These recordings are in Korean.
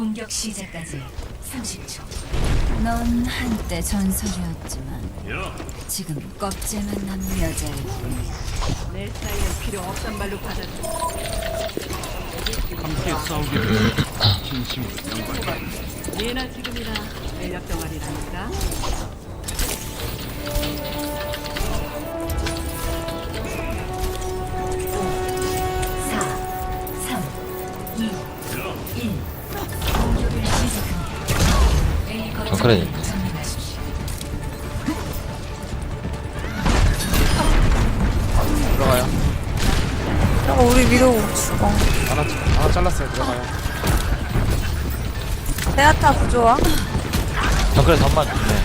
공격 시작까지 30초. 넌 한때 전설이었지만 지금 껍질만 남은 여자일 뿐이야. 내 스타일은 필요 없단 말로 받아들여. 함께 싸우게 되면 진심으로 영광. 예나 지금이나 매력 덩어리라니까. 점령하십시오. 들어가요. 어, 우리 위로 죽어. 하나, 하나 잘랐어요. 들어가요. 세아타 구조와 정크레 한만 주네.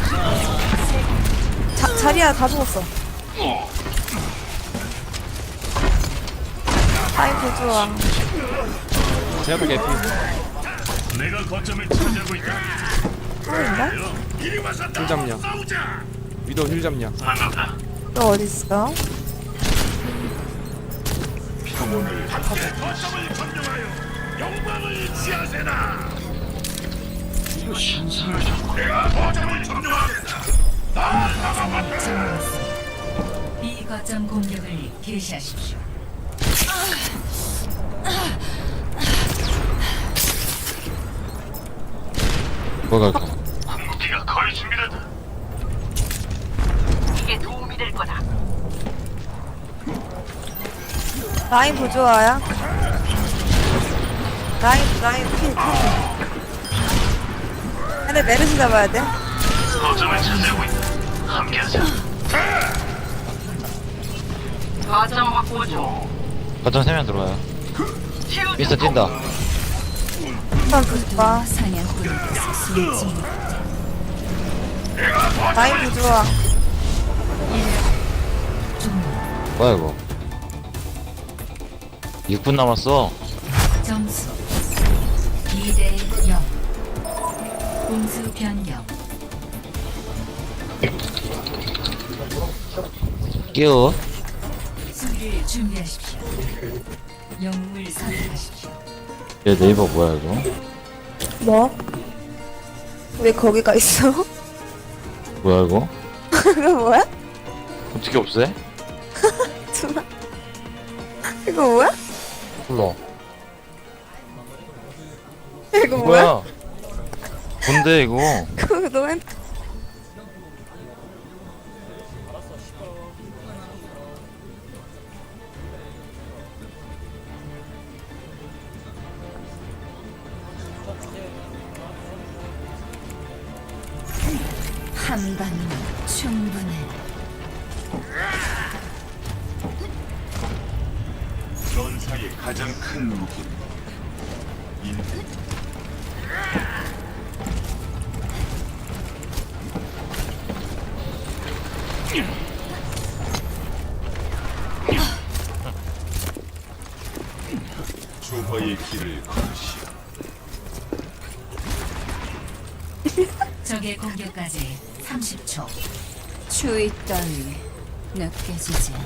자, 자리야 다 죽었어. 아이 구조와 또 개피. 내가 거점을 차지하고 있다. 보인다? 힐 잡냐. 위도 힐 잡냐. 너 점령하겠다. B 거점 공격을 개시하십시오. 그 궁극기가 거의 준비됐다. 이게 도움이 될 거다. 라인 구조와야? 라인 라인 피 피. 근데 메르시 잡아야 돼. 거점을 차지하고 있다. 함께하자. 과정 확보 중. 거점 3명 들어와요. 미스터 뛴다. 한번 구조와. 사냥꾼에게서 숨지 못해. 라인 구조와. 뭐야 이거? 6분 남았어. 점수 2대 0. 공수 변경. 끼워. 수비를 준비하십시오. 영웅을 선택하십시오. 얘 네이버 뭐야 이거? 뭐? 왜 거기가 있어? 뭐야 이거? 이거 뭐야? 어떻게 없애? 누나. 이거 뭐야? 몰라. 이거 뭐야? 뭔데 이거? 그거 너 핸. 충분해. 전사의 가장 큰 무기. 조화의 길을 걸으시오. 적의 공격까지 30초. 추위 따위 느껴지지 않아.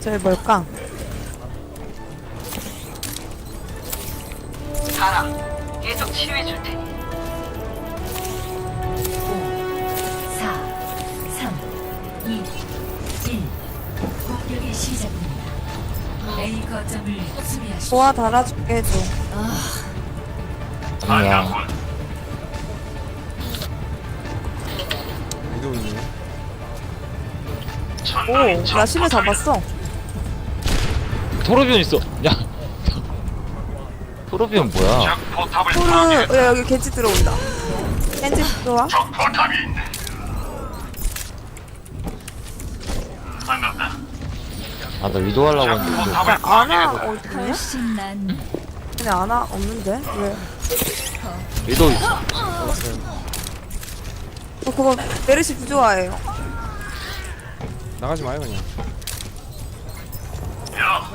저기 뭘까? 가라. 계속 치유해 줄 테니. 4, 3, 2, 1. 공격이 시작됩니다. A 거점을 수비하십시오. 보아 달아줄게 해줘. 아니야. 위도 있네. 오, 나 신을 잡았어. 토르비온 있어. 야. 토르비온 뭐야? 토르, 야, 여기 겐지 들어온다. 겐지 들어와. 적 포탑이 있네. 반갑다. 아 나 위도 하려고 했는데 위도. 야, 아나 어디 있냐? 훨씬 낫네. 근데 아나 없는데? 왜? 위도 있어. 어, 그거 메르시 부조화예요. 나가지 마요, 그냥. 야,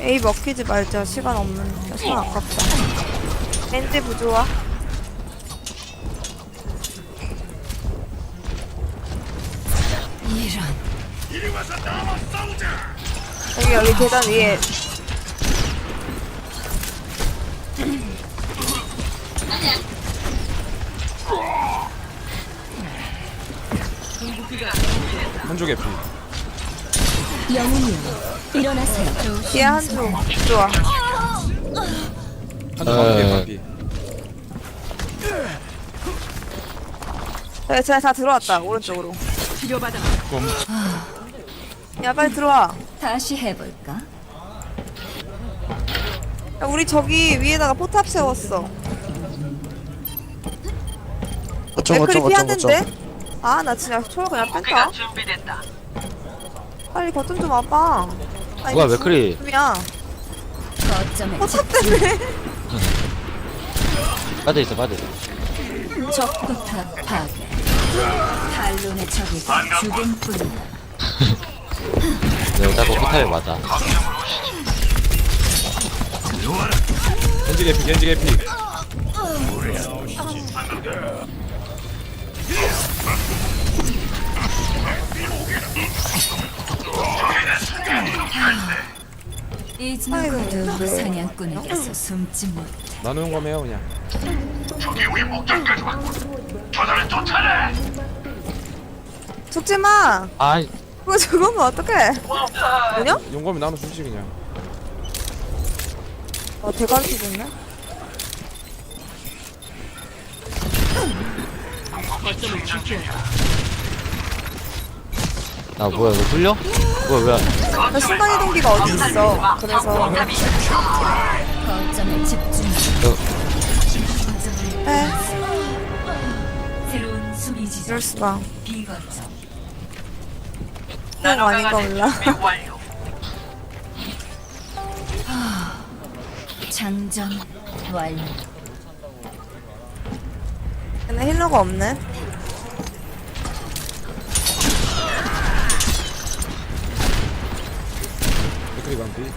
A 먹히지 말자. 시간 없는데. 시간 아깝다. 겐지 부조화. 여기 여기 계단 위에 한쪽 에피 영웅이여 일어나세요. 뒤에 한쪽 좋아. 한쪽 에. 반피 반피 네, 쟤다 들어왔다 오른쪽으로. 치료받아. 야 빨리 들어와. 다시 해볼까? 야, 우리 저기 위에다가 포탑 세웠어. 어쩜 어쩜 어쩜 어쩜 피하는데? 아 나 진짜 초월 그냥 뺀다. 빨리 거점 좀 와봐. 아니, 뭐야, 이거. 죽음이야. 거점에 포탑 때문에. 빠져 있어 빠져 있어 적부터 파괴. 탈론의 적에게 죽음뿐이다. 내가 자꾸 포탑에 맞아. 겐지 개피 겐지 개피. 이즈모도 사냥꾼에게서 숨지 못. 나누는 거면 해요 그냥. 죽지 마. 아이 그거 죽으면 어떡해? 뭐냐? 용감이 나눠 주지 그냥 어 대가리 죽네. 아 뭐야 이거 뚫려? 뭐야 왜나 순간 이동기가 어디 있어? 그래서 거점에 집중. 에 새로운 수비 지점 이럴 수가. 비거점 거 아닌가 몰라. 장전 완료. 얘네 힐러가 없네. 맥클이 반피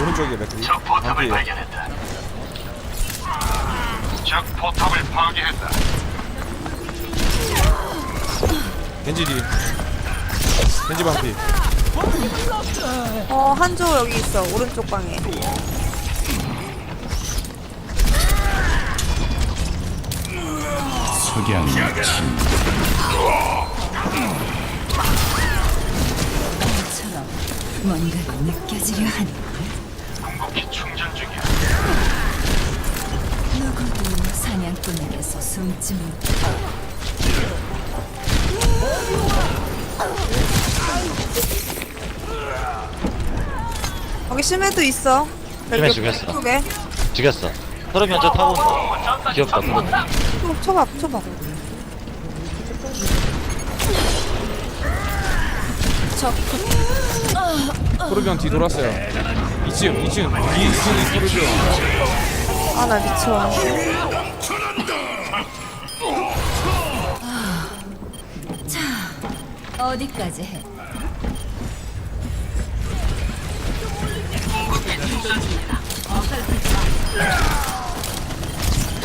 오른쪽에 맥클이 반피 발견했다. 적 포탑을 파괴했다. 겐지 뒤 겐지 반피 어 한조 여기 있어 오른쪽 방에. 처럼 뭔가가 느껴지려 하는 궁극기 충전 중이야. 누구도 사냥꾼에게서 숨지 못. 여기 심해도 있어. 심해 여기 죽였어. 쪽에. 죽였어 서르면 저 타고 온다 귀엽다 그거 쳐- 쳐봐 쳐봐. 토르비언 뒤 돌았어요 2층 2층 2층이 토르비언 아 나 미쳐. 어디까지 해?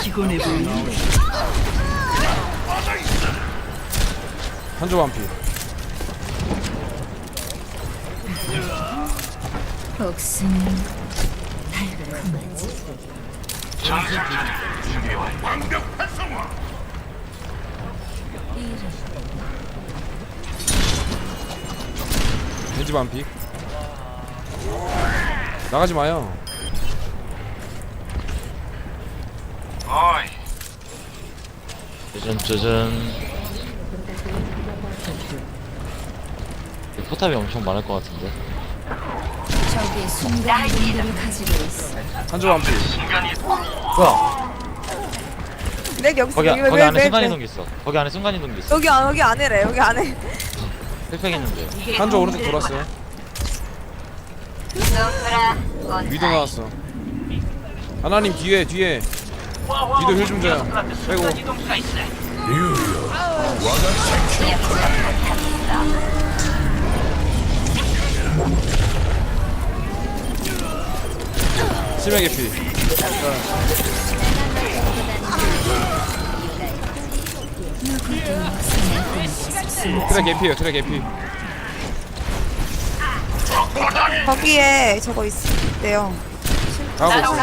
피곤해 보이는데. 한조 반피 복수는 달콤하지. 전술 겐지 반피. 나가지 마요. 어이, 짜잔 짜잔. 이 포탑이 엄청 많을 것 같은데? 가지고 있어. 한조 반피. 뭐야? 렉 여기 거기, 거기 왜, 안에 왜, 순간이동기 있어. 거기 안에 순간이동기 있어. 여기 안 여기 안에래 여기 안에. 힐팩 있는데. 한조 오른쪽 돌았어요. 위도 나왔어. 하나님 뒤에 뒤에. 위도 힐 좀 줘요. 있어. 심해 개피. 누 트랙 개피에요 트랙 개피 거기에 저거 있대요. 가고 있어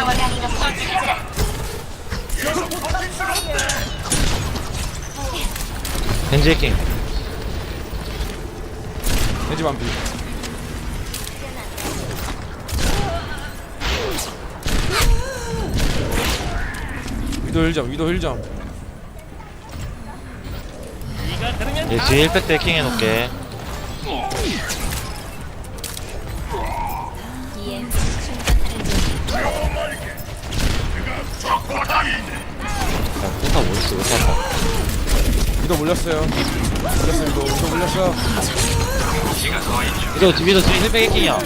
겐지 해킹. 돼지 반피. 위도 1점 위도 1점 얘 뒤에 1팩 때 해킹 해놓을게. 야 포타 뭐있어? 왜 탔다 위도 물렸어요. 물렸어 위도 위도 물렸어. 위도 위도 뒤에 1팩 해킹이야.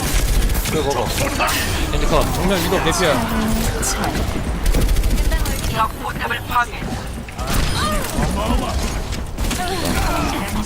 그거 먹어. 겐지 컷. 정면 위도 개피야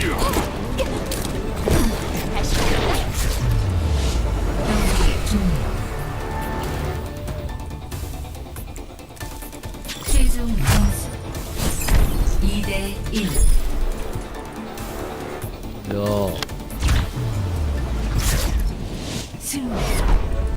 이